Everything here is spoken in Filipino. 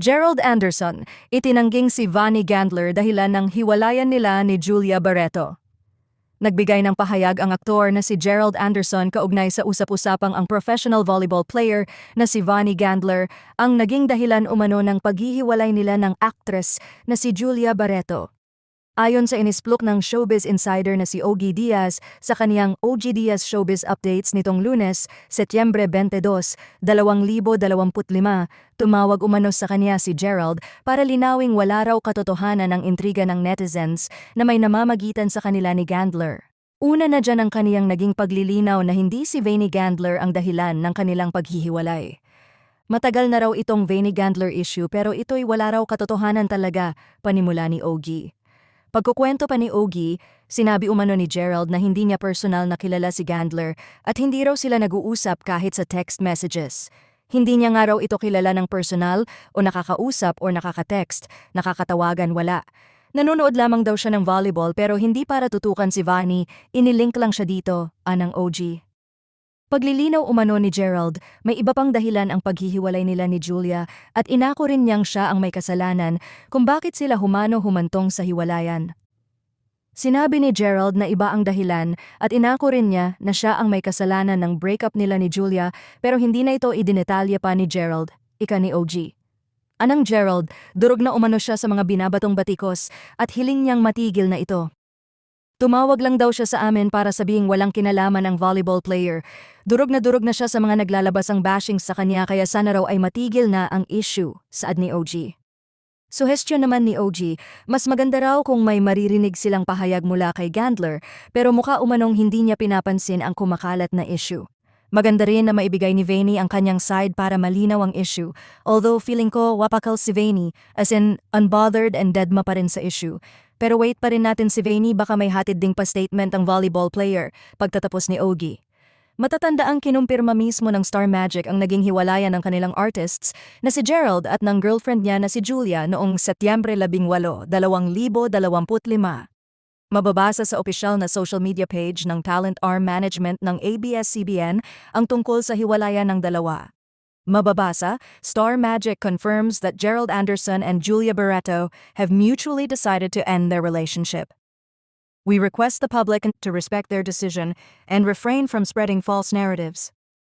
Gerald Anderson, itinangging si Vanny Gandler dahilan ng hiwalayan nila ni Julia Barreto. Nagbigay ng pahayag ang aktor na si Gerald Anderson kaugnay sa usap-usapang ang professional volleyball player na si Vanny Gandler ang naging dahilan umano ng paghihiwalay nila ng actress na si Julia Barreto. Ayon sa inisplok ng Showbiz Insider na si Ogie Diaz sa kaniyang OG Diaz Showbiz Updates nitong lunes, Setyembre 22, 2025, tumawag umano sa kanya si Gerald para linawing wala raw katotohanan ng intriga ng netizens na may namamagitan sa kanila ni Gandler. Una na dyan ang kaniyang naging paglilinaw na hindi si Vanny Gandler ang dahilan ng kanilang paghihiwalay. Matagal na raw itong Vanny Gandler issue pero ito'y wala raw katotohanan talaga, panimula ni Ogie. Pagkukwento pa ni Ogie, sinabi umano ni Gerald na hindi niya personal na kilala si Gandler at hindi raw sila nag-uusap kahit sa text messages. Hindi niya nga raw ito kilala ng personal o nakakausap o nakaka-text, nakakatawagan wala. Nanonood lamang daw siya ng volleyball pero hindi para tutukan si Vanny, inilink lang siya dito, anang OG. Paglilinaw umano ni Gerald, may iba pang dahilan ang paghihiwalay nila ni Julia at inako rin niyang siya ang may kasalanan kung bakit sila humano humantong sa hiwalayan. Sinabi ni Gerald na iba ang dahilan at inako rin niya na siya ang may kasalanan ng breakup nila ni Julia pero hindi na ito idinetalya pa ni Gerald, ika ni OG. Anang Gerald, durog na umano siya sa mga binabatong batikos at hiling niyang matigil na ito. Tumawag lang daw siya sa amin para sabihing walang kinalaman ang volleyball player. Durog na durog na siya sa mga naglalabas ang bashing sa kanya kaya sana raw ay matigil na ang issue, saad ni OG. Suhestyon naman ni OG, mas maganda raw kung may maririnig silang pahayag mula kay Gandler pero mukha umanong hindi niya pinapansin ang kumakalat na issue. Maganda rin na maibigay ni Vanny ang kanyang side para malinaw ang issue, although feeling ko wapakal si Vanny, as in unbothered and deadma pa rin sa issue. Pero wait pa rin natin si Vanny baka may hatid ding pa-statement ang volleyball player pagtatapos ni Ogie. Matatanda ang kinumpirma mismo ng Star Magic ang naging hiwalayan ng kanilang artists na si Gerald at ng girlfriend niya na si Julia noong Setyembre 18, 2025. Mababasa sa opisyal na social media page ng Talent Arm Management ng ABS-CBN ang tungkol sa hiwalayan ng dalawa. Mababasa, Star Magic confirms that Gerald Anderson and Julia Barreto have mutually decided to end their relationship. We request the public to respect their decision and refrain from spreading false narratives.